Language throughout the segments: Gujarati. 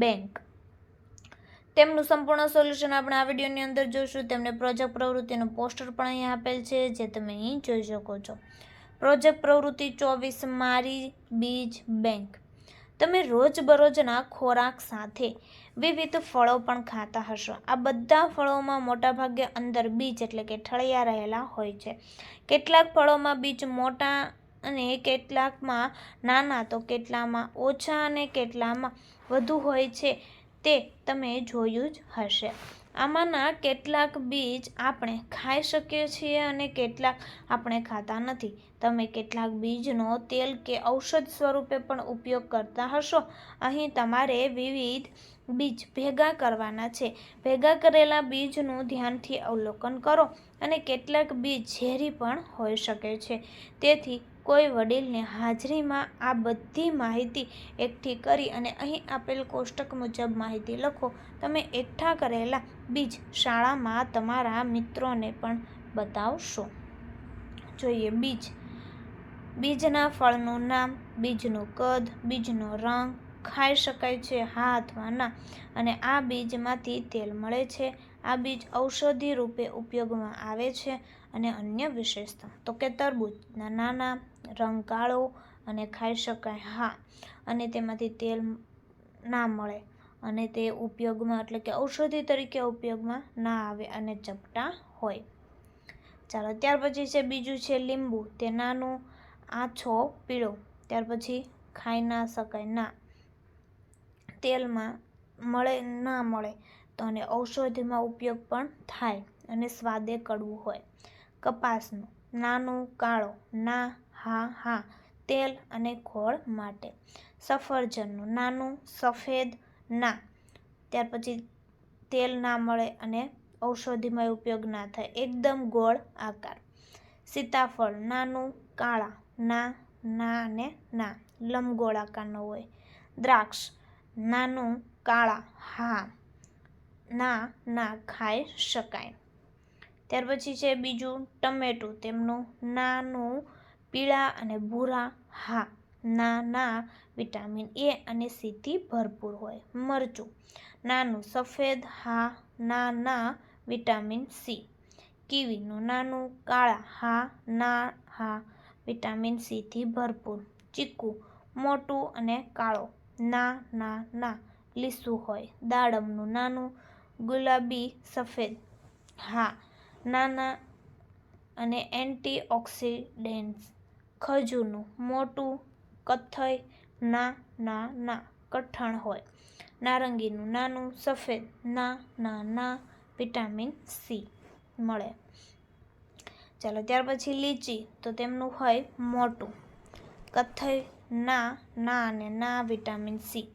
બેંક. તેમનું સંપૂર્ણ સોલ્યુશન આપણે આ વિડીયોની અંદર જોઈશું. તેમને પ્રોજેક્ટ પ્રવૃત્તિનું પોસ્ટર પણ અહીં આપેલ છે, જે તમે અહીં જોઈ શકો છો. પ્રોજેક્ટ પ્રવૃત્તિ ચોવીસ મારી બીજ બેંક. તમે રોજબરોજના ખોરાક સાથે વિવિધ ફળો પણ ખાતા હશો. આ બધા ફળોમાં મોટાભાગે અંદર બીજ એટલે કે ઠળિયા રહેલા હોય છે. કેટલાક ફળોમાં બીજ મોટા અને કેટલાકમાં નાના તો કેટલામાં ઓછા અને કેટલામાં વધુ હોય છે તે તમે જોયું જ હશે. આમાંના કેટલાક બીજ આપણે ખાઈ શકીએ છીએ અને કેટલાક આપણે ખાતા નથી. તમે કેટલાક બીજનો તેલ કે ઔષધ સ્વરૂપે પણ ઉપયોગ કરતા હશો. અહીં તમારે વિવિધ બીજ ભેગા કરવાના છે. ભેગા કરેલા બીજનું ધ્યાનથી અવલોકન કરો અને કેટલાક બીજ ઝેરી પણ હોઈ શકે છે. તેથી કોઈ વડીલની હાજરીમાં આ બધી માહિતી એકઠી કરી અને અહીં આપેલ કોષ્ટક મુજબ માહિતી લખો. તમે એકઠા કરેલા બીજ શાળામાં તમારા મિત્રોને પણ બતાવશો. જોઈએ, બીજ. બીજના ફળનું નામ, બીજનું કદ, બીજનો રંગ, ખાઈ શકાય છે હા અથવા ના અને આ બીજમાંથી તેલ મળે છે. આ બીજ ઔષધિ રૂપે ઉપયોગમાં આવે છે અને અન્ય વિશેષતા. તો કે તરબૂચના નાના રંગ કાળો અને ખાઈ શકાય, હા. અને તેમાંથી તેલ ના મળે અને તે ઉપયોગમાં, એટલે કે ઔષધિ તરીકે ઉપયોગમાં ના આવે અને ચપટા હોય. ચાલો, ત્યાર પછી છે બીજું છે લીંબુ. તે નાનું આછો પીળો. ત્યાર પછી ખાઈ ના શકાય, ના. તેલમાં મળે, ના મળે તો અને ઔષધિમાં ઉપયોગ પણ થાય અને સ્વાદે કડવું હોય. કપાસનું, નાનું, કાળો, ના હા હા, તેલ અને ખોળ માટે. સફરજનનું નાનું, સફેદ ના. ત્યાર પછી તેલ ના મળે અને ઔષધિમાં ઉપયોગ ના થાય. એકદમ ગોળ આકાર. સીતાફળ નાનું, કાળા, ના ના અને ના. લંબગોળ આકારનો હોય. દ્રાક્ષ નાનું, કાળા, હા, ના ના ખાઈ શકાય. ત્યાર પછી છે બીજું ટમેટું. તેમનું નાનું પીળા અને ભૂરા હા, ના ના, વિટામિન એ અને સીથી ભરપૂર હોય. મરચું, નાનું સફેદ હા, ના ના, વિટામિન સી. કીવીનું નાનું કાળા હા, ના, હા, વિટામિન સીથી ભરપૂર. ચીકુ, મોટું અને કાળો, ના ના ના, લીસું હોય. દાડમનું નાનું ગુલાબી સફેદ હા નાના અને એન્ટીઓક્સિડન્ટ્સ. ખજૂરનું મોટું કથ્થઈ ના ના ના કઠણ હોય. નારંગીનું નાનું, સફેદ ના ના ના વિટામિન સી મળે. ચાલો ત્યાર પછી લીચી, તો તેમનું હોય મોટું. કથ્થઈ ના ના અને ના વિટામિન સી.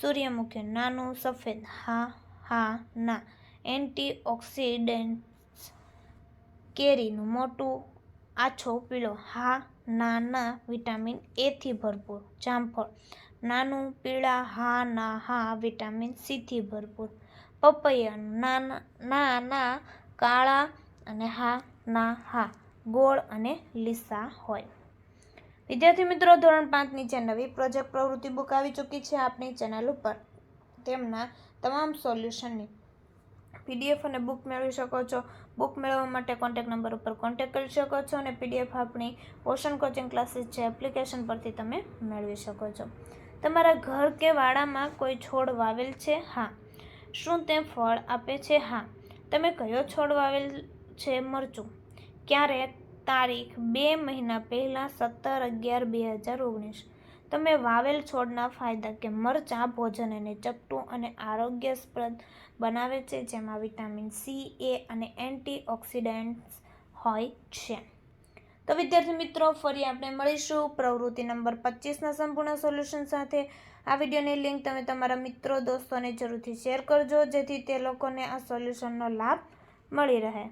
સૂર્યમુખી નાનું, સફેદ હા હા, ના. એન્ટીઓક્સિડન્ટ્સ. કેરીનું મોટું આછો પીળો હા, ના ના, વિટામિન એથી ભરપૂર. જામફળ, નાનું, પીળા, હા, ના, હા, વિટામિન સીથી ભરપૂર. પપૈયાનું નાના ના ના કાળા અને હા, ના, હા, ગોળ અને લીસા હોય. વિદ્યાર્થી મિત્રો, ધોરણ પાંચની જે નવી પ્રોજેક્ટ પ્રવૃત્તિ બુક આવી ચૂકી છે આપણી ચેનલ ઉપર. તેમના તમામ સોલ્યુશનની પીડીએફ અને બુક મેળવી શકો છો. બુક મેળવવા માટે કોન્ટેક્ટ નંબર ઉપર કોન્ટેક્ટ કરી શકો છો અને પીડીએફ આપણી ઓશન કોચિંગ ક્લાસીસ છે એપ્લિકેશન પરથી તમે મેળવી શકો છો. તમારા ઘર કે વાડામાં કોઈ છોડ વાવેલ છે? હા. શું તે ફળ આપે છે? હા. તમે કયો છોડ વાવેલ છે મરચું? ક્યારે? તારીખ બે મહિના પહેલાં સત્તર અગિયાર બે હજાર ઓગણીસ. તમે વાવેલ છોડના ફાયદા કે મરચાં ભોજન અને ચપટું અને આરોગ્યસ્પ્રદ બનાવે છે, જેમાં વિટામિન સી, એ અને એન્ટીઓક્સિડન્ટ્સ હોય છે. તો વિદ્યાર્થી મિત્રો, ફરી આપણે મળીશું પ્રવૃત્તિ નંબર પચીસના સંપૂર્ણ સોલ્યુશન સાથે. આ વિડીયોની લિંક તમે તમારા મિત્રો, દોસ્તોને જરૂરથી શેર કરજો, જેથી તે લોકોને આ સોલ્યુશનનો લાભ મળી રહે.